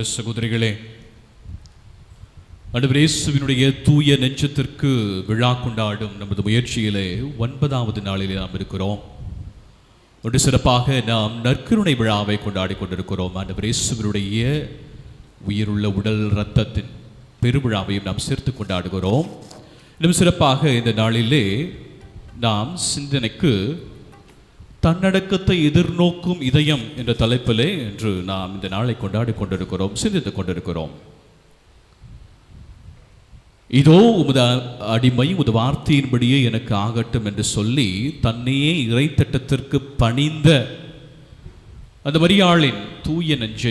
சகோதரிகளே அனுபரேசுவினுடைய தூய நெஞ்சத்திற்கு விழா கொண்டாடும் நமது முயற்சியிலே ஒன்பதாவது நாளிலே நாம் இருக்கிறோம். ஒன்று சிறப்பாக நாம் நற்கருணை விழாவை கொண்டாடி கொண்டிருக்கிறோம். அனுபரேசுவினுடைய உயிருள்ள உடல் இரத்தத்தின் பெருவிழாவையும் நாம் சேர்த்து கொண்டாடுகிறோம். இன்னும் சிறப்பாக இந்த நாளிலே நாம் சிந்தனைக்கு தன்னடக்கத்தை எதிர்நோக்கும் இதயம் என்ற தலைப்பிலே இன்று நாம் இந்த நாளை கொண்டாடி கொண்டிருக்கிறோம் சிந்தித்துக் கொண்டிருக்கிறோம். இதோ உமது அடிமை உமது வார்த்தையின்படியே எனக்கு ஆகட்டும் என்று சொல்லி தன்னையே இறைத்தட்டத்திற்கு பணிந்த அந்த மரியாளின் தூய நெஞ்ச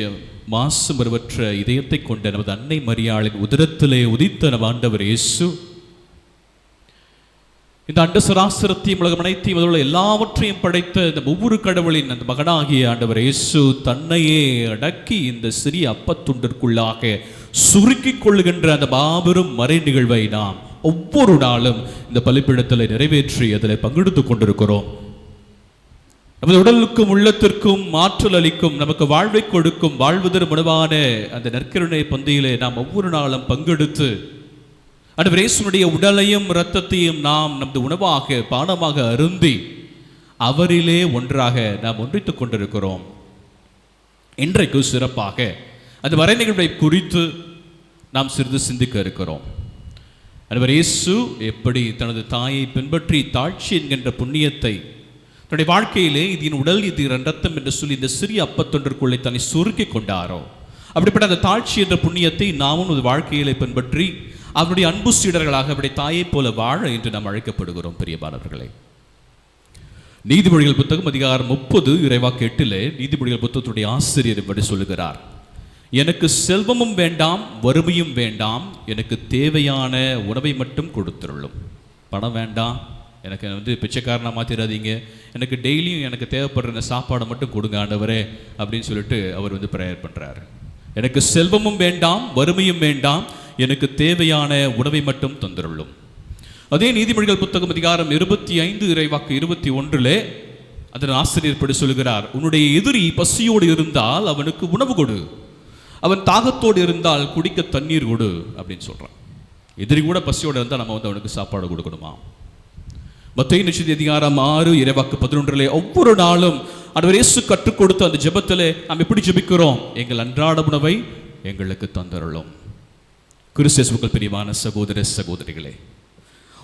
மாசு மறுவற்ற இதயத்தை கொண்ட நமது அன்னை மரியாளின் உதரத்திலே உதித்த நம் ஆண்டவர் இயேசு இந்த அண்ட சராசரத்தையும் உலகம் அனைத்தையும் அதில் எல்லாவற்றையும் படைத்த இந்த ஒவ்வொரு கடவுளின் அந்த மகனாகிய ஆண்டவர் இயேசு தன்னையே அடக்கி இந்த சிறிய அப்பத்துண்டிற்குள்ளாக சுருக்கிக் கொள்ளுகின்ற அந்த மாபெரும் மறை நிகழ்வை நாம் ஒவ்வொரு நாளும் இந்த பலிப்பிடத்தில் நிறைவேற்றி அதில் பங்கெடுத்துக் கொண்டிருக்கிறோம். நமது உடலுக்கும் உள்ளத்திற்கும் ஆற்றல் அளிக்கும் நமக்கு வாழ்வை கொடுக்கும் வாழ்வதற்கு உணவான அந்த நற்கருணை பந்தியிலே நாம் ஒவ்வொரு நாளும் பங்கெடுத்து ஆண்டவர் இயேசுனுடைய உடலையும் இரத்தத்தையும் நாம் நமது உணவாக பானமாக அருந்தி அவரிலே ஒன்றாக நாம் ஒன்றித்துக் கொண்டிருக்கிறோம். இன்றைக்கு சிறப்பாக அந்த வரைநிகழ்வை குறித்து நாம் சிறிது சிந்திக்க இருக்கிறோம். அன்பர் இயேசு எப்படி தனது தாயை பின்பற்றி தாழ்ச்சி என்கின்ற புண்ணியத்தை தன்னுடைய வாழ்க்கையிலே இது என் உடல் இது ரத்தம் என்று சொல்லி இந்த சிறிய அப்பத்தொன்றிற்குள்ளே தன்னை சுருக்கி கொண்டாரோ? அப்படிப்பட்ட அந்த தாழ்ச்சி என்ற புண்ணியத்தை நாமும் ஒரு வாழ்க்கையிலே பின்பற்றி அவருடைய அன்பு சீடர்களாக அவருடைய தாயைப் போல வாழ என்று நாம் அழைக்கப்படுகிறோம் பெரியபானவர்களே நீதிமொழிகள் புத்தகம் அதிகாரம் முப்பது இறைவாக்கு எட்டிலே நீதிமொழிகள் புத்தகத்துடைய ஆசிரியர் இப்படி சொல்லுகிறார். எனக்கு செல்வமும் வேண்டாம் வறுமையும் வேண்டாம் எனக்கு தேவையான உணவை மட்டும் கொடுத்துருளும். பணம் வேண்டாம் எனக்கு வந்து பிச்சைக்காரனாக மாற்றிடாதீங்க எனக்கு டெய்லியும் எனக்கு தேவைப்படுற சாப்பாடை மட்டும் கொடுங்க ஆண்டவரே அப்படின்னு சொல்லிட்டு அவர் வந்து ப்ரேயர் பண்ணுறாரு எனக்கு செல்வமும் வேண்டாம் வறுமையும் வேண்டாம் எனக்கு தேவையான உணவை மட்டும் தந்துருளும். அதே நீதிமொழிகள் புத்தகம் அதிகாரம் இருபத்தி ஐந்து இறைவாக்கு இருபத்தி ஒன்றிலே அதன் ஆசிரியர் படி சொல்கிறார் உன்னுடைய எதிரி பசியோடு இருந்தால் அவனுக்கு உணவு கொடு. அவன் தாகத்தோடு இருந்தால் குடிக்க தண்ணீர் கொடு அப்படின்னு சொல்கிறான் எதிரி கூட பசியோடு இருந்தால் நம்ம வந்து அவனுக்கு சாப்பாடு கொடுக்கணுமா? மத்திய நிச்சய அதிகாரம் ஆறு இறைவாக்கு பதினொன்றிலே ஒவ்வொரு நாளும் ஆண்டவர் இயேசு கற்றுக் கொடுத்த அந்த ஜெபத்திலே நாம் எப்படி ஜெபிக்கிறோம்? எங்கள் அன்றாட உணவை எங்களுக்கு தந்தருளும். கிறிஸ்தேசுக்கள் பிரிவான சகோதர சகோதரிகளே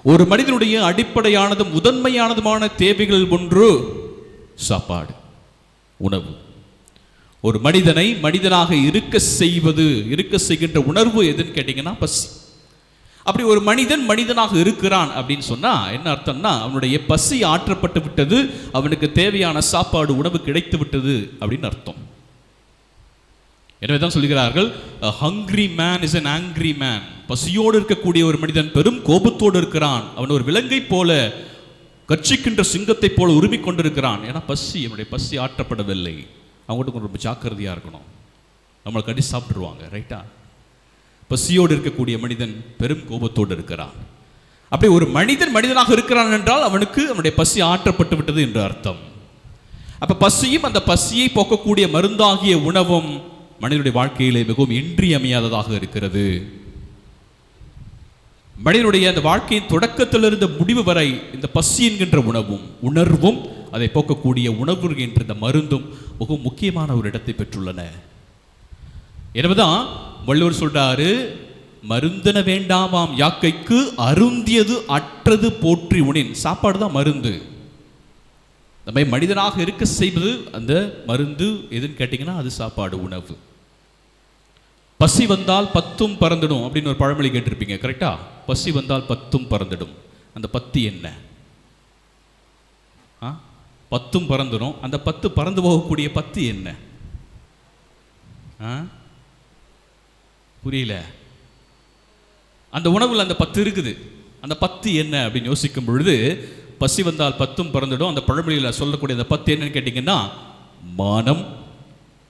ஒரு மனிதனுடைய அடிப்படையானதும் முதன்மையானதுமான தேவைகள் ஒன்று சாப்பாடு உணவு. ஒரு மனிதனை மனிதனாக இருக்க செய்வது இருக்க செய்கின்ற உணர்வு எதுன்னு கேட்டிங்கன்னா பசி. அப்படி ஒரு மனிதன் மனிதனாக இருக்கிறான் அப்படின்னு சொன்னால் என்ன அர்த்தம்னா அவனுடைய பசி ஆற்றப்பட்டு விட்டது அவனுக்கு தேவையான சாப்பாடு உணவு கிடைத்து விட்டது அப்படின்னு அர்த்தம். எனவே தான் சொல்கிறார்கள் hungry man is an angry man பசியோடு இருக்கக்கூடிய ஒரு மனிதன் பெரும் கோபத்தோடு இருக்கிறான். அவன் ஒரு விலங்கை போல கட்சிக்கின்ற சிங்கத்தை போல உரிமை கொண்டிருக்கிறான். ஏன்னா பசி அவனுடைய பசி ஆற்றப்படவில்லை. அவங்ககிட்ட கொஞ்சம் ரொம்ப ஜாக்கிரதையாக இருக்கணும். நம்மளை கட்டி சாப்பிட்ருவாங்க ரைட்டா பசியோடு இருக்கக்கூடிய மனிதன் பெரும் கோபத்தோடு இருக்கிறான். அப்படி ஒரு மனிதன் மனிதனாக இருக்கிறான் என்றால் அவனுக்கு அவனுடைய பசி ஆற்றப்பட்டு விட்டது என்று அர்த்தம். அப்ப பசியும் அந்த பசியை போக்கக்கூடிய மருந்தாகிய உணவும் மனிதனுடைய வாழ்க்கையிலே மிகவும் இன்றியமையாததாக இருக்கிறது. மனிதனுடைய அந்த வாழ்க்கையின் தொடக்கத்திலிருந்து முடிவு வரை இந்த பசி என்கின்ற உணவும் உணர்வும் அதை போக்கக்கூடிய உணவு என்ற இந்த மருந்தும் மிகவும் முக்கியமான ஒரு இடத்தை பெற்றுள்ளன. எனவேதான் வள்ளுவர் சொல்றாரு மருந்தன வேண்டாமாம் யாக்கைக்கு அருந்தியது அற்றது போற்றி உணின் சாப்பாடு தான் மருந்து. நம்மை மனிதனாக இருக்க செய்வது அந்த மருந்து எதுன்னு கேட்டிங்கன்னா அது சாப்பாடு உணவு. பசி வந்தால் பத்தும் பறந்துடும் அப்படின்னு ஒரு பழமொழி கேட்டிருப்பீங்க கரெக்டா? பசி வந்தால் பத்தும் பறந்துடும். அந்த பத்து என்ன? ஆ? பத்தும் பறந்துடும். அந்த பத்து பறந்து போகக்கூடிய பத்து என்ன? ஆ? புரியல. அந்த உணவில் அந்த பத்து இருக்குது. அந்த பத்து என்ன அப்படின்னு யோசிக்கும் பொழுது பசி வந்தால் பத்தும் பிறந்துடும். அந்த பழமொழியில் சொல்லக்கூடிய அந்த பத்து என்னன்னு கேட்டிங்கன்னா மானம்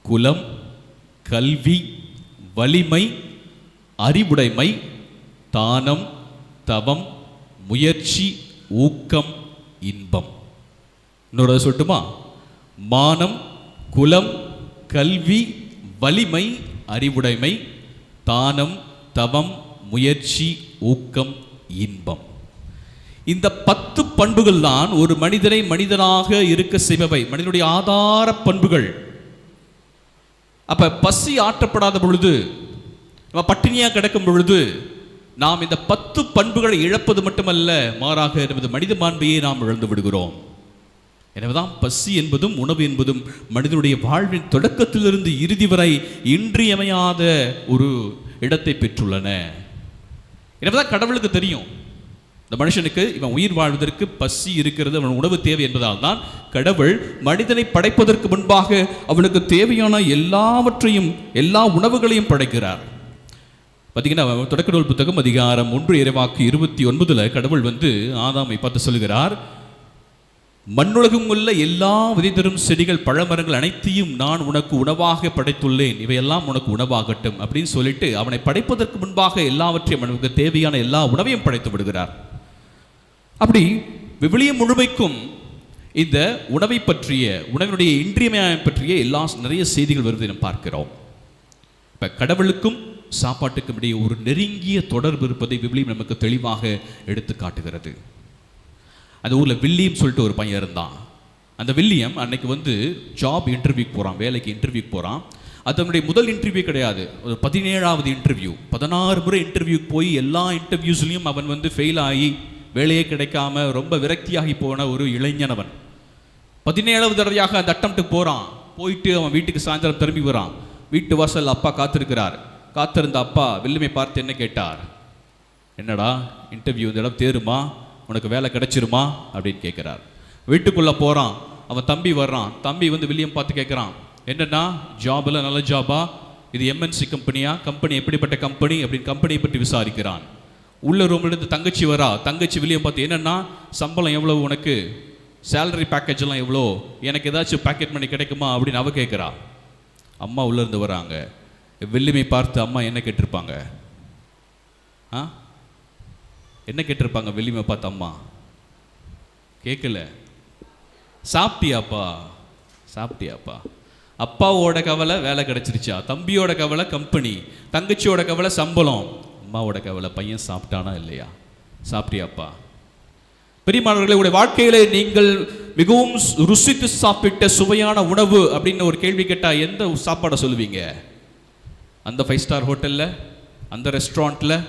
குலம் கல்வி வலிமை அறிவுடைமை தானம் தவம் முயற்சி ஊக்கம் இன்பம். இன்னொரு சொல்லட்டுமா? மானம் குலம் கல்வி வலிமை அறிவுடைமை தானம் தவம் முயற்சி ஊக்கம் இன்பம். இந்த பத்து பண்புகள் தான் ஒரு மனிதனை மனிதனாக இருக்க செய்பவை. மனிதனுடைய ஆதார பண்புகள். அப்ப பசி ஆற்றப்படாத பொழுது நம்ம பட்டினியாக கிடக்கும் பொழுது நாம் இந்த பத்து பண்புகளை இழப்பது மட்டுமல்ல மாறாக நமது மனித மாண்பையே நாம் இழந்து விடுகிறோம். எனவேதான் பசி என்பதும் உணவு என்பதும் மனிதனுடைய வாழ்வின் தொடக்கத்திலிருந்து இறுதி வரை இன்றியமையாத ஒரு இடத்தை பெற்றுள்ளன. எனவேதான் கடவுளுக்கு தெரியும். இந்த மனுஷனுக்கு இவன் உயிர் வாழ்வதற்கு பசி இருக்கிறது அவன் உணவு தேவை என்பதால் தான் கடவுள் மனிதனை படைப்பதற்கு முன்பாக அவனுக்கு தேவையான எல்லாவற்றையும் எல்லா உணவுகளையும் படைக்கிறார். பார்த்தீங்கன்னா தொடக்க நூல் புத்தகம் அதிகாரம் ஒன்று இறைவாக்கு இருபத்தி ஒன்பதுல கடவுள் வந்து ஆதாமை பார்த்து சொல்கிறார் மண்ணுலகம் உள்ள எல்லா விதை தரும் செடிகள் பழமரங்கள் அனைத்தையும் நான் உனக்கு உணவாக படைத்துள்ளேன். இவையெல்லாம் உனக்கு உணவாகட்டும் அப்படின்னு சொல்லிட்டு அவனை படைப்பதற்கு முன்பாக எல்லாவற்றையும் அவனுக்கு தேவையான எல்லா உணவையும் படைத்து விடுகிறார். அப்படி விவிலியம் முழுமைக்கும் இந்த உணவை பற்றிய உணவினுடைய இன்றியமையாமை பற்றிய எல்லா நிறைய செய்திகள் வருவதை நாம் பார்க்கிறோம். இப்போ கடவுளுக்கும் சாப்பாட்டுக்கும் இடையே ஒரு நெருங்கிய தொடர்பு இருப்பதை விவிலியம் நமக்கு தெளிவாக எடுத்து காட்டுகிறது. அந்த ஊரில் வில்லியம் சொல்லிட்டு ஒரு பையன் இருந்தான். அந்த வில்லியம் அன்னைக்கு வந்து ஜாப் இன்டர்வியூக்கு போகிறான் வேலைக்கு இன்டர்வியூக்கு போகிறான் அதனுடைய முதல் இன்டர்வியூ கிடையாது. ஒரு பதினேழாவது இன்டர்வியூ பதினாறு முறை இன்டர்வியூக்கு போய் எல்லா இன்டர்வியூஸ்லையும் அவன் வந்து ஃபெயில் ஆகி வேலையே கிடைக்காம ரொம்ப விரக்தியாகி போன ஒரு இளைஞனவன் பதினேழாவது தடவையாக அந்த அட்டம்ப்ட்டுக்கு போகிறான் போயிட்டு அவன் வீட்டுக்கு சாயந்தரம் திரும்பி வரான். வீட்டு வாசல் அப்பா காத்திருக்கிறார். காத்திருந்த அப்பா வில்லுமை பார்த்து என்ன கேட்டார்? என்னடா இன்டர்வியூ இந்த இடம் தேருமா? உனக்கு வேலை கிடைச்சிருமா? அப்படின்னு கேட்குறார். வீட்டுக்குள்ளே போகிறான் அவன் தம்பி வர்றான். தம்பி வந்து வில்லியம் பார்த்து கேட்குறான் என்னென்னா ஜாபில் நல்ல ஜாபா இது எம்என்சி கம்பெனியா கம்பெனி எப்படிப்பட்ட கம்பெனி அப்படின்னு கம்பெனியை பற்றி விசாரிக்கிறான். உள்ள ரூம்லேருந்து தங்கச்சி வரா. தங்கச்சி வில்லியம் பார்த்து என்னென்னா சம்பளம் எவ்வளோ உனக்கு? சேலரி பேக்கேஜ் எல்லாம் எவ்வளோ? எனக்கு ஏதாச்சும் பேக்கெட் பண்ணி கிடைக்குமா? அப்படின்னு அவ கேட்குறா. அம்மா உள்ளேருந்து வராங்க வெள்ளிமை பார்த்து அம்மா என்ன கேட்டிருப்பாங்க? ஆ? என்ன கேட்டிருப்பாங்க வெள்ளிமை பார்த்து அம்மா? கேட்கல. சாப்பிட்டியாப்பா? சாப்பிட்டியாப்பா. அப்பாவோட கவலை வேலை கிடைச்சிருச்சா? தம்பியோட கவலை கம்பெனி தங்கச்சியோட கவலை சம்பளம். அம்மாவோட கவலை பையன் சாப்பிட்டானா இல்லையா? சாப்பிட்டியாப்பா? பெரியமானவர்களே உடைய வாழ்க்கையில நீங்கள் மிகவும் ருசித்து சாப்பிட்ட சுவையான உணவு அப்படின்னு ஒரு கேள்வி கேட்டால் எந்த சாப்பாடை சொல்லுவீங்க? அந்த ஃபைவ் ஸ்டார் ஹோட்டலில் அந்த ரெஸ்டாரண்ட்டில்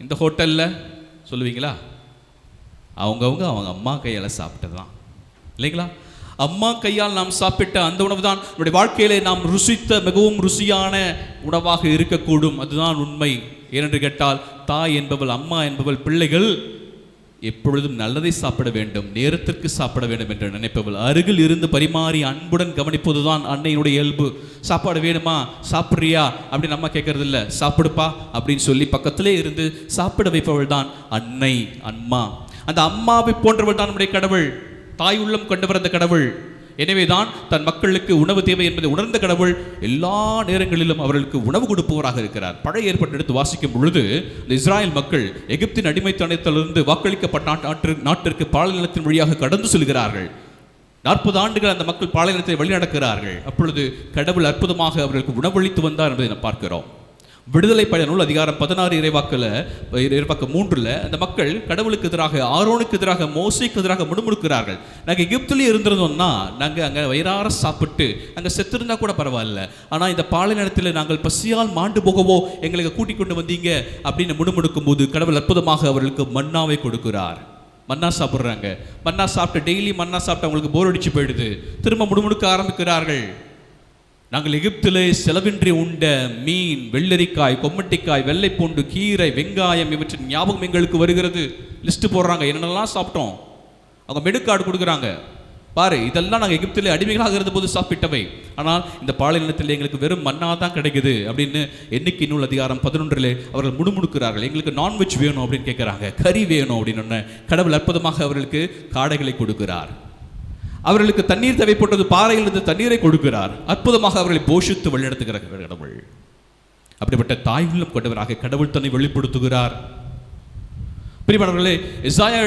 இந்த ஹோட்டலில் சொல்லுவீங்களா? அவங்கவுங்க அவங்க அம்மா கையால் சாப்பிட்டது தான் இல்லைங்களா? அம்மா கையால் நாம் சாப்பிட்ட அந்த உணவு தான் நம்முடைய வாழ்க்கையிலே நாம் ருசித்த மிகவும் ருசியான உணவாக இருக்கக்கூடும். அதுதான் உண்மை. ஏனென்று கேட்டால் தாய் என்பவள் அம்மா என்பவள் பிள்ளைகள் எப்பொழுதும் நல்லதை சாப்பிட வேண்டும் நேரத்திற்கு சாப்பிட வேண்டும் என்று நினைப்பவள். அருகில் இருந்து பரிமாறி அன்புடன் கவனிப்பதுதான் அன்னையினுடைய இயல்பு. சாப்பாடு வேணுமா? சாப்பிட்றியா? அப்படின்னு அம்மா கேட்கறது இல்லை சாப்பிடுப்பா அப்படின்னு சொல்லி பக்கத்திலே இருந்து சாப்பிட வைப்பவள் தான் அன்னை அம்மா. அந்த அம்மாவை போன்றவள் தான் நம்முடைய கடவுள். தாய் உள்ளம் கொண்டவர் அந்த கடவுள். எனவேதான் தன் மக்களுக்கு உணவு தேவை என்பதை உணர்ந்த கடவுள் எல்லா நேரங்களிலும் அவர்களுக்கு உணவு கொடுப்பவராக இருக்கிறார். பழைய ஏற்பாடு எடுத்து வாசிக்கும் பொழுது இந்த இஸ்ராயல் மக்கள் எகிப்தின் அடிமைத்தனத்திலிருந்து வாக்களிக்கப்பட்ட நாட்டு- நாட்டு நாட்டிற்கு பாலைநிலத்தின் வழியாக கடந்து செல்கிறார்கள். நாற்பது ஆண்டுகள் அந்த மக்கள் பாலைநிலத்தை வழிநடக்கிறார்கள். அப்பொழுது கடவுள் அற்புதமாக அவர்களுக்கு உணவளித்து வந்தார் என்பதை நாம் பார்க்கிறோம். விடுதலை பழைய நூல் அதிகாரம் பதினாறு இறைவாக்கில் இறைவாக்கு மூன்றில் அந்த மக்கள் கடவுளுக்கு எதிராக ஆரோனுக்கு எதிராக மோசைக்கு எதிராக முணுமுணுக்கிறார்கள். நாங்கள் எகிப்துலேயே இருந்திருந்தோம்னா நாங்கள் அங்கே வயிறார சாப்பிட்டு அங்கே செத்திருந்தா கூட பரவாயில்ல. ஆனால் இந்த பாலை நேரத்தில் நாங்கள் பசியால் மாண்டு போகவோ எங்களுக்கு கூட்டிக் கொண்டு வந்தீங்க அப்படின்னு முணுமுணுக்கும் போது கடவுள் அற்புதமாக அவர்களுக்கு மன்னாவை கொடுக்கிறார். மன்னா சாப்பிட்றாங்க. மன்னா சாப்பிட்டு டெய்லி மன்னா சாப்பிட்டு அவங்களுக்கு போர் அடிச்சு போயிடுது. திரும்ப முணுமுணுக்க ஆரம்பிக்கிறார்கள். நாங்கள் எகிப்திலே செலவின்றி உண்ட மீன் வெள்ளரிக்காய் கொம்மட்டிக்காய் வெள்ளைப்பூண்டு கீரை வெங்காயம் இவற்றின் ஞாபகம் எங்களுக்கு வருகிறது. லிஸ்ட் போடுறாங்க. என்னென்னலாம் சாப்பிட்டோம்? அவங்க மெடுக்காடு கொடுக்குறாங்க. பாரு இதெல்லாம் நாங்கள் எகிப்திலே அடிமைகளாக இருந்தபோது சாப்பிட்டவை. ஆனால் இந்த பாலைநிலத்தில் எங்களுக்கு வெறும் மண்ணாக தான் கிடைக்குது அப்படின்னு எண்ணிக்கை நூல் அதிகாரம் பதினொன்றில் அவர்கள் முணுமுணுக்கிறார்கள். எங்களுக்கு நான்வெஜ் வேணும் அப்படின்னு கேட்குறாங்க. கறி வேணும் அப்படின்னு ஒன்று கடவுள் அற்புதமாக அவர்களுக்கு காடைகளை கொடுக்கிறார். அவர்களுக்கு தண்ணீர் தேவைப்பட்டது பாறையிலிருந்து தண்ணீரை கொடுக்கிறார். அற்புதமாக அவர்களை போஷித்து வழிநடத்துகிற கடவுள். அப்படிப்பட்ட தாய் உள்ளம் கொண்டவராக கடவுள் தன்னை வெளிப்படுத்துகிறார். பிரிவானவர்களே எசாயா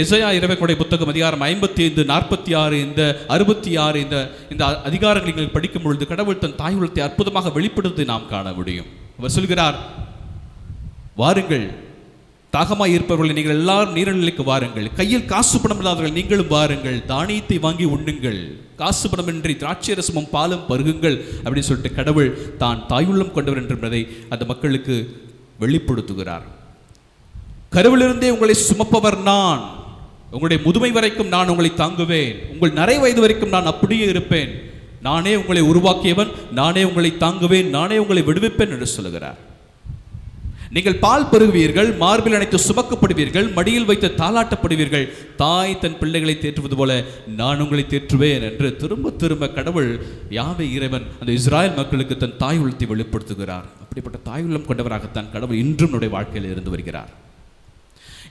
எசையா இரவைக்குடைய புத்தகம் அதிகாரம் ஐம்பத்தி ஐந்து நாற்பத்தி ஆறு இந்த அறுபத்தி ஆறு இந்த இந்த அதிகாரங்களை நீங்கள் படிக்கும் பொழுது கடவுள் தன் தாய் உள்ளத்தை அற்புதமாக வெளிப்படுத்தி நாம் காண முடியும். அவர் சொல்கிறார் வாருங்கள் தாகமாய் இருப்பவர்களை நீங்கள் எல்லாரும் நீரநிலைக்கு வாருங்கள். கையில் காசு பணம் இல்லாதவர்கள் நீங்களும் வாருங்கள். தானியத்தை வாங்கி உண்ணுங்கள். காசு பணமின்றி திராட்சை ரசமும் பாலும் பருகுங்கள் அப்படின்னு சொல்லிட்டு கடவுள் தான் தாயுள்ளம் கொண்டவர் என்பதை அந்த மக்களுக்கு வெளிப்படுத்துகிறார். கருவிலிருந்தே உங்களை சுமப்பவர் நான். உங்களுடைய முதுமை வரைக்கும் நான் உங்களை தாங்குவேன். உங்கள் நிறை வயது வரைக்கும் நான் அப்படியே இருப்பேன். நானே உங்களை உருவாக்கியவன் நானே உங்களை தாங்குவேன் நானே உங்களை விடுவிப்பேன் என்று சொல்லுகிறார். நீங்கள் பால் பெறுவீர்கள் மார்பில் அணைத்து சுமக்கப்படுவீர்கள் மடியில் வைத்து தாளாட்டப்படுவீர்கள். தாய் தன் பிள்ளைகளை தேற்றுவது போல நான் உங்களை தேற்றுவேன் என்று திரும்ப திரும்ப கடவுள் யாவை இறைவன் அந்த இஸ்ராயல் மக்களுக்கு தன் தாய் உள்ளத்தை வெளிப்படுத்துகிறார். அப்படிப்பட்ட தாய் உள்ளம் கொண்டவராகத்தான் கடவுள் இன்றும் நம்முடைய வாழ்க்கையில் இருந்து வருகிறார்.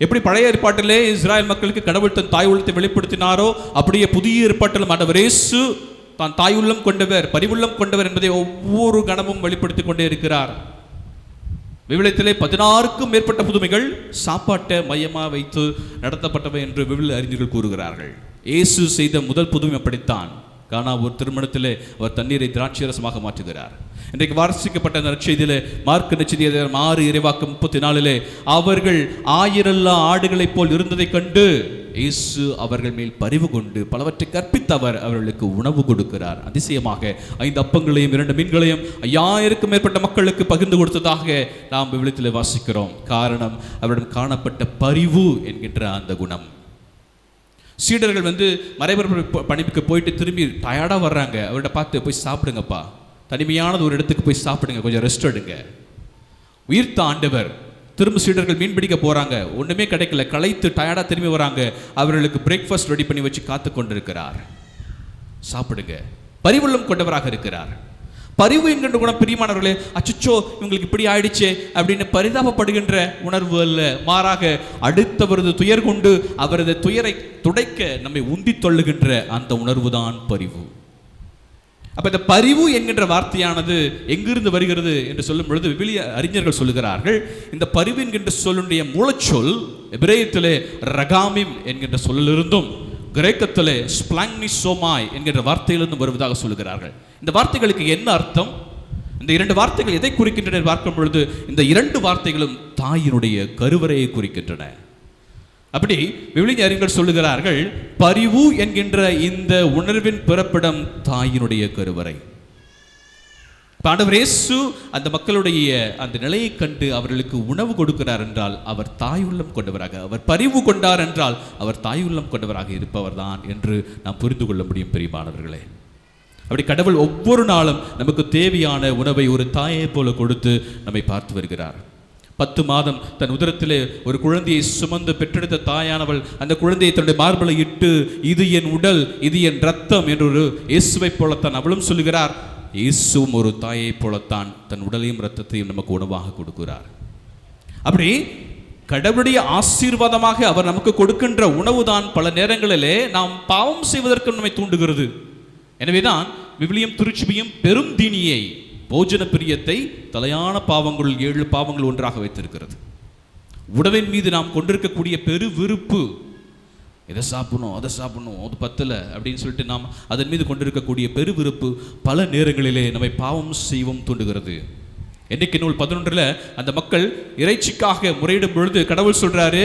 எப்படி பழைய ஏற்பாட்டிலே இஸ்ராயல் மக்களுக்கு கடவுள் தன் தாய் உள்ளத்தை வெளிப்படுத்தினாரோ அப்படியே புதிய ஏற்பாட்டிலும் ஆண்டவர் இயேசு தான் தாய் உள்ளம் கொண்டவர் பரிவுள்ளம் கொண்டவர் என்பதை ஒவ்வொரு கணமும் வெளிப்படுத்திக் கொண்டே இருக்கிறார். விவிலியத்திலே பதினாறுக்கும் மேற்பட்ட புதுமைகள் சாப்பாட்டை மையமாக வைத்து நடத்தப்பட்டவை என்று விவிலிய அறிஞர்கள் கூறுகிறார்கள். இயேசு செய்த முதல் புதுமை அப்படித்தான். கானா ஒரு திருமணத்திலே அவர் தண்ணீரை திராட்சரசமாக மாற்றுகிறார். இன்றைக்கு வாசிக்கப்பட்ட அந்த நற்செய்தியிலே மார்க் நச்செய்தி ஆறு இறைவாக்கு முப்பத்தி நாலிலே அவர்கள் ஆயிரல்லா ஆடுகளைப் போல் இருந்ததைக் கண்டு இயேசு அவர்கள் மேல் பரிவு கொண்டு பலவற்றை கற்பித்தவர் அவர்களுக்கு உணவு கொடுக்கிறார். அதிசயமாக ஐந்து அப்பங்களையும் இரண்டு மீன்களையும் ஐயாயிரக்கும் மேற்பட்ட மக்களுக்கு பகிர்ந்து கொடுத்ததாக நாம் விவிலியத்தில் வாசிக்கிறோம். காரணம் அவரிடம் காணப்பட்ட பரிவு என்கின்ற அந்த குணம். சீடர்கள் வந்து மறைபரப்பு பணிப்புக்கு போயிட்டு திரும்பி டயர்டாக வர்றாங்க. அவர்கிட்ட பார்த்து போய் சாப்பிடுங்கப்பா. தனிமையானது ஒரு இடத்துக்கு போய் சாப்பிடுங்க. கொஞ்சம் ரெஸ்ட் எடுங்க. உயிர்த்த ஆண்டவர் திரும்ப சீடர்கள் மீன் பிடிக்க போகிறாங்க ஒன்றுமே கிடைக்கல. களைத்து டயர்டாக திரும்பி வராங்க. அவர்களுக்கு பிரேக்ஃபாஸ்ட் ரெடி பண்ணி வச்சு காத்து கொண்டிருக்கிறார். சாப்பிடுங்க. பரிவுள்ளம் கொண்டவராக இருக்கிறார். பரிவு என்கின்ற குணம் பிரியமானவர்களே அச்சச்சோ இவங்களுக்கு இப்படி ஆயிடுச்சே அப்படின்னு பரிதாபப்படுகின்ற உணர்வு அல்ல. மாறாக அடுத்தவரது துயர் கொண்டு அவரது துயரை துடைக்க நம்மை உந்தி தள்ளுகின்ற அந்த உணர்வுதான் பரிவு. அப்ப இந்த பரிவு என்கின்ற வார்த்தையானது எங்கிருந்து வருகிறது என்று சொல்லும் பொழுது விவிலிய அறிஞர்கள் சொல்லுகிறார்கள். இந்த பரிவு என்கின்ற சொல்லுடைய மூலச்சொல் எபிரேயத்திலே ரகாமிம் என்கின்ற சொல்லிலிருந்தும் கிரேக்கத்திலே ஸ்பிளாங்னிசோமாய் என்கின்ற வார்த்தையிலிருந்து வருவதாக சொல்லுகிறார்கள். இந்த வார்த்தைகளுக்கு என்ன அர்த்தம்? இந்த இரண்டு வார்த்தைகள் எதை குறிக்கின்றன என்று பார்க்கும் பொழுது இந்த இரண்டு வார்த்தைகளும் தாயினுடைய கருவறையை குறிக்கின்றன. அப்படி விவிலிய சொல்லுகிறார்கள் பரிவு என்கின்ற இந்த உணர்வின் பிறப்பிடம் தாயினுடைய கருவறை. பாண்டவரேசு இயேசு அந்த மக்களுடைய அந்த நிலையை கண்டு அவர்களுக்கு உணவு கொடுக்கிறார் என்றால் அவர் தாயுள்ளம் கொண்டவராக அவர் பரிவு கொண்டார் என்றால் அவர் தாயுள்ளம் கொண்டவராக இருப்பவர்தான் என்று நாம் புரிந்து கொள்ள முடியும் பெரியமானவர்களே அப்படி கடவுள் ஒவ்வொரு நாளும் நமக்கு தேவையான உணவை ஒரு தாயை போல கொடுத்து நம்மை பார்த்து வருகிறார். பத்து மாதம் தன் உதரத்திலே ஒரு குழந்தையை சுமந்து பெற்றெடுத்த தாயானவள் அந்த குழந்தையை தன்னுடைய மார்பலை இட்டு இது என் உடல் இது என் ரத்தம் என்றொரு இயேசுவை இயேசுவைப் போலத்தான் அவளும் சொல்லுகிறார். இயேசுவும் ஒரு தாயைப் போலத்தான் தன் உடலையும் ரத்தத்தையும் நமக்கு உணவாக கொடுக்கிறார். அப்படி கடவுளுடைய ஆசீர்வாதமாக அவர் நமக்கு கொடுக்கின்ற உணவுதான் பல நேரங்களிலே நாம் பாவம் செய்வதற்கு நம்மை தூண்டுகிறது. எனவேதான் விவிலியம் திருச்சிபியும் பெரும் தீனியை போஜன பிரியத்தை தலையான பாவங்கள் ஏழு பாவங்கள் ஒன்றாக வைத்திருக்கிறது. உடவின் மீது நாம் கொண்டிருக்கக்கூடிய பெரு விருப்பு இதை சாப்பிடணும் அதை சாப்பிடணும் அது பத்தலை அப்படின்னு சொல்லிட்டு நாம் அதன் மீது கொண்டிருக்கக்கூடிய பெரு விருப்பு பல நேரங்களிலே நம்மை பாவம் செய்வோம் தூண்டுகிறது. என்னைக்கு நூல் பதினொன்றில் அந்த மக்கள் இறைச்சிக்காக முறையிடும் பொழுது கடவுள் சொல்கிறாரு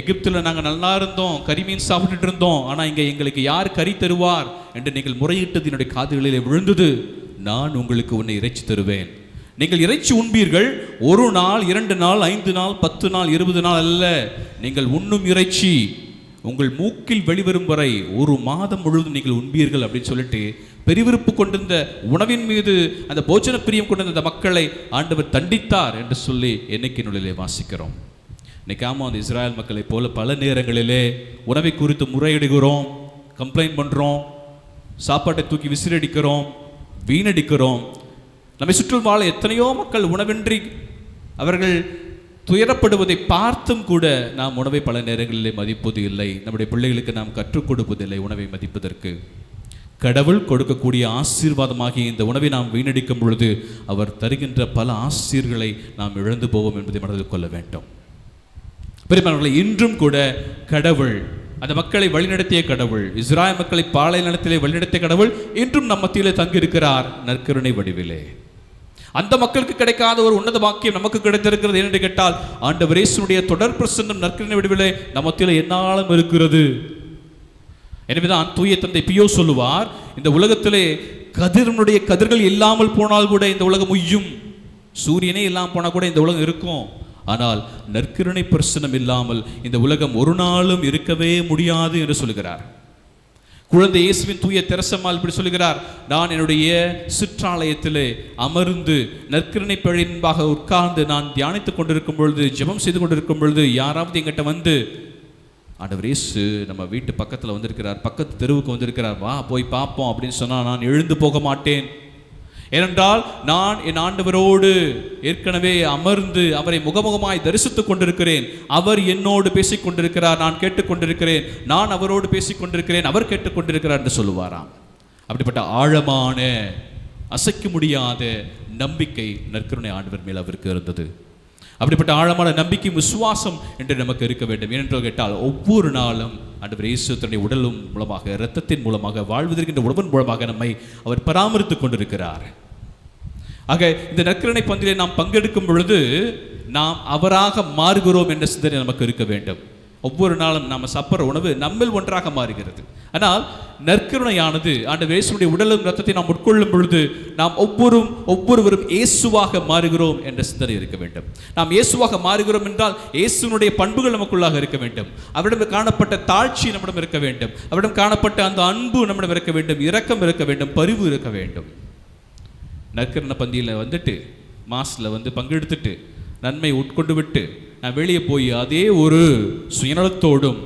எகிப்தில் நாங்கள் நல்லா இருந்தோம் கரிமீன் சாப்பிட்டுட்டு இருந்தோம் ஆனால் இங்கே எங்களுக்கு யார் கறி தருவார்? என்று நீங்கள் முறையிட்டது என்னுடைய காதுகளிலே விழுந்தது. நான் உங்களுக்கு உன்னை இறைச்சி தருவேன். நீங்கள் இறைச்சி உண்பீர்கள் ஒரு நாள் இரண்டு நாள் ஐந்து நாள் பத்து நாள் இருபது நாள் அல்ல. நீங்கள் உண்ணும் இறைச்சி. உங்கள் மூக்கில் வெளிவரும் வரை ஒரு மாதம் முழுவதும் நீங்கள் உண்பீர்கள் அப்படின்னு சொல்லிட்டு பெருவிருப்பு கொண்டிருந்த உணவின் மீது அந்த போஜன பிரியம் கொண்டிருந்த மக்களை ஆண்டவர் தண்டித்தார் என்று சொல்லி என்னைக்கு நூலிலே வாசிக்கிறோம். இன்னைக்கு ஆமாம் அந்த இஸ்ராயல் மக்களைப் போல பல நேரங்களிலே உணவை குறித்து முறையிடுகிறோம் கம்ப்ளைண்ட் பண்ணுறோம் சாப்பாட்டை தூக்கி விசிறடிக்கிறோம் வீணடிக்கிறோம். நம்மை சுற்றும் வாழ எத்தனையோ மக்கள் உணவின்றி அவர்கள் துயரப்படுவதை பார்த்தும் கூட நாம் உணவை பல நேரங்களிலே மதிப்பது இல்லை. நம்முடைய பிள்ளைகளுக்கு நாம் கற்றுக் கொடுப்பதில்லை உணவை மதிப்பதற்கு. கடவுள் கொடுக்கக்கூடிய ஆசீர்வாதமாகிய இந்த உணவை நாம் வீணடிக்கும் பொழுது அவர் தருகின்ற பல ஆசீர்களை நாம் இழந்து போவோம் என்பதை மனதில் கொள்ள வேண்டும். பெருமானவர்களை இன்றும் கூட கடவுள் அந்த மக்களை வழிநடத்திய கடவுள் இஸ்ராயல் மக்களை பாலை நிலத்திலே வழிநடத்திய கடவுள் இன்றும் நம் மத்தியிலே தங்கியிருக்கிறார் நற்கருணை வடிவிலே. அந்த மக்களுக்கு கிடைக்காத ஒரு உன்னத வாக்கியம் நமக்கு கிடைத்திருக்கிறது என்று கேட்டால் ஆண்டவர் இயேசுனுடைய தொடர் பிரசன்னம் நற்கருணை வடிவிலே நம் மத்தியிலே என்னாலும் இருக்கிறது. எனவேதான் தூய தந்தை பியோ சொல்லுவார் இந்த உலகத்திலே கதிரனுடைய கதிர்கள் இல்லாமல் போனால் கூட இந்த உலகம் உய்யும். சூரியனே இல்லாமல் போனால் கூட இந்த உலகம் இருக்கும். ஆனால் நற்கருணை பிரசனம் இல்லாமல் இந்த உலகம் ஒரு நாளும் இருக்கவே முடியாது என்று சொல்லுகிறார். குழந்தை இயேசுவின் தூய தெரசம்மாள் இப்படி சொல்லுகிறார் நான் என்னுடைய சிற்றாலயத்திலே அமர்ந்து நற்கருணை பழின்பாக உட்கார்ந்து நான் தியானித்துக் கொண்டிருக்கும் பொழுது ஜெபம் செய்து கொண்டிருக்கும் பொழுது யாராவது எங்கிட்ட வந்து ஆண்டவர் இயேசு நம்ம வீட்டு பக்கத்தில் வந்திருக்கிறார் பக்கத்து தெருவுக்கு வந்திருக்கிறார் வா போய் பார்ப்போம் அப்படின்னு சொன்னால் நான் எழுந்து போக மாட்டேன். ஏனென்றால் நான் என் ஆண்டவரோடு ஏற்கனவே அமர்ந்து அவரை முகமுகமாய் தரிசித்துக் கொண்டிருக்கிறேன். அவர் என்னோடு பேசிக் கொண்டிருக்கிறார் நான் கேட்டுக்கொண்டிருக்கிறேன். நான் அவரோடு பேசிக் கொண்டிருக்கிறேன் அவர் கேட்டுக்கொண்டிருக்கிறார் என்று சொல்லுவாராம். அப்படிப்பட்ட ஆழமான அசைக்க முடியாத நம்பிக்கை நற்கருணை ஆண்டவர் மேல் அவருக்கு இருந்தது. அப்படிப்பட்ட ஆழமான நம்பிக்கை விசுவாசம் என்று நமக்கு இருக்க வேண்டும். ஏனென்று கேட்டால் ஒவ்வொரு நாளும் ஆண்டவர் இயேசு தன்னுடைய உடலும் மூலமாக இரத்தத்தின் மூலமாக வாழ்வதற்கின்ற உடம்பின் மூலமாக நம்மை அவர் பராமரித்துக் கொண்டிருக்கிறார். ஆக இந்த நற்கரணை பந்திலே நாம் பங்கெடுக்கும் பொழுது நாம் அவராக மாறுகிறோம் என்ற சிந்தனை நமக்கு இருக்க வேண்டும். ஒவ்வொரு நாளும் நாம் சாப்பிட்ற உணவு நம்மில் ஒன்றாக மாறுகிறது. ஆனால் நற்கருணையானது ஆண்டவர் இயேசுடைய உடலும் ரத்தத்தை நாம் உட்கொள்ளும் பொழுது நாம் ஒவ்வொரு ஒவ்வொருவரும் இயேசுவாக மாறுகிறோம் என்ற சிந்தனை இருக்க வேண்டும். நாம் இயேசுவாக மாறுகிறோம் என்றால் இயேசுனுடைய பண்புகள் நமக்குள்ளாக இருக்க வேண்டும். அவரிடம் காணப்பட்ட தாழ்ச்சி நம்மிடம் இருக்க வேண்டும். அவரிடம் காணப்பட்ட அந்த அன்பு நம்மிடம் இருக்க வேண்டும். இரக்கம் இருக்க வேண்டும். பரிவு இருக்க வேண்டும். நற்கரண பந்தியில் வந்துட்டு மாஸில் வந்து பங்கெடுத்துட்டு நன்மை உட்கொண்டு விட்டு நான் வெளியே போய் அதே ஒரு சுயநலத்தோடும்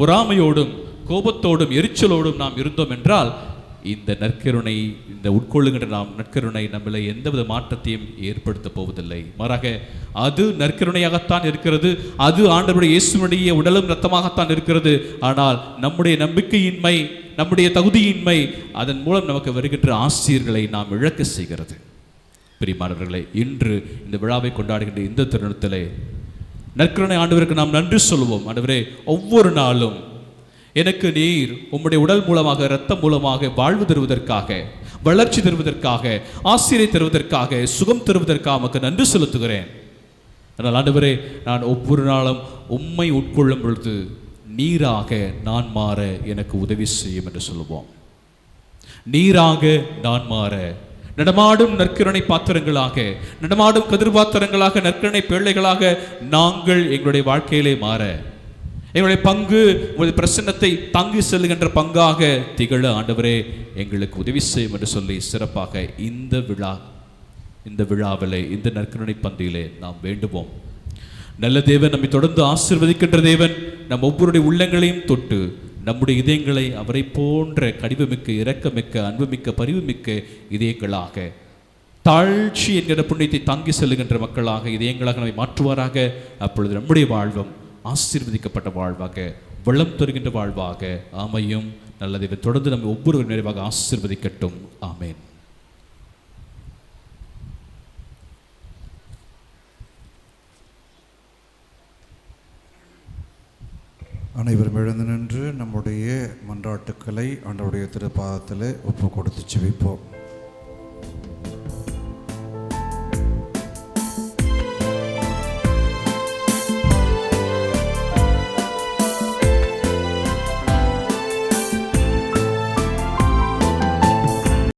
பொறாமையோடும் கோபத்தோடும் எரிச்சலோடும் நாம் இருந்தோம் என்றால் இந்த நற்கருணை இந்த உட்கொள்ளுகின்ற நாம் நற்கருணை நம்மளை எந்தவித மாற்றத்தையும் ஏற்படுத்த போவதில்லை. மாறாக அது நற்கருணையாகத்தான் இருக்கிறது அது ஆண்டவருடைய இயேசுனுடைய உடலும் ரத்தமாகத்தான் இருக்கிறது. ஆனால் நம்முடைய நம்பிக்கையின்மை நம்முடைய தகுதியின்மை அதன் மூலம் நமக்கு வருகின்ற ஆசிரியர்களை நாம் இழக்க செய்கிறது. பிரியமானவர்களே இன்று இந்த விழாவை கொண்டாடுகின்ற இந்த தருணத்திலே நற்கரணை ஆண்டவருக்கு நாம் நன்றி சொல்வோம் ஆண்டவரே ஒவ்வொரு நாளும் எனக்கு நீர் உம்முடைய உடல் மூலமாக இரத்தம் மூலமாக வாழ்வு தருவதற்காக வளர்ச்சி தருவதற்காக ஆசிரியை தருவதற்காக சுகம் தருவதற்காக நமக்கு நன்றி செலுத்துகிறேன். ஆனால் ஆண்டவரே நான் ஒவ்வொரு நாளும் உம்மை உட்கொள்ளும் பொழுது நீராக நான் மாற எனக்கு உதவி செய்யும் என்று சொல்லுவோம். நீராக நான் மாற நடமாடும் நற்கருணை பாத்திரங்களாக நடமாடும் கதிர்பாத்திரங்களாக நற்கருணை பிள்ளைகளாக நாங்கள் எங்களுடைய வாழ்க்கையிலே மாற எங்களுடைய பங்கு உங்களுடைய பிரசன்னத்தை தாங்கி செல்லுகின்ற பங்காக திகழ ஆண்டவரே எங்களுக்கு உதவி செய்யும் என்று சொல்லி சிறப்பாக இந்த விழா இந்த விழாவிலே இந்த நற்கருணை பந்தியிலே நாம் வேண்டுவோம். நல்ல தேவன் நம்மை தொடர்ந்து ஆசிர்வதிக்கின்ற தேவன். நம் ஒவ்வொருடைய உள்ளங்களையும் தொட்டு நம்முடைய இதயங்களை அவரை போன்ற கடிவுமிக்க இரக்கமிக்க அன்புமிக்க பரிவுமிக்க இதயங்களாக தாழ்ச்சி என்கிற புண்ணியத்தை தாங்கி செல்லுகின்ற மக்களாக இதயங்களாக நம்மை மாற்றுவாராக. அப்பொழுது நம்முடைய வாழ்வும் ஆசீர்வதிக்கப்பட்ட வாழ்வாக வளம் தருகின்ற வாழ்வாக ஆமையும் நல்லதை தொடர்ந்து நம்ம ஒவ்வொரு நிறைவாக ஆசீர்வதிக்கட்டும். ஆமேன். அனைவரும் எழுந்து நின்று நம்முடைய மன்றாட்டுக்களை அன்றைய திருப்பாதத்தில் ஒப்பு கொடுத்து செவிப்போம்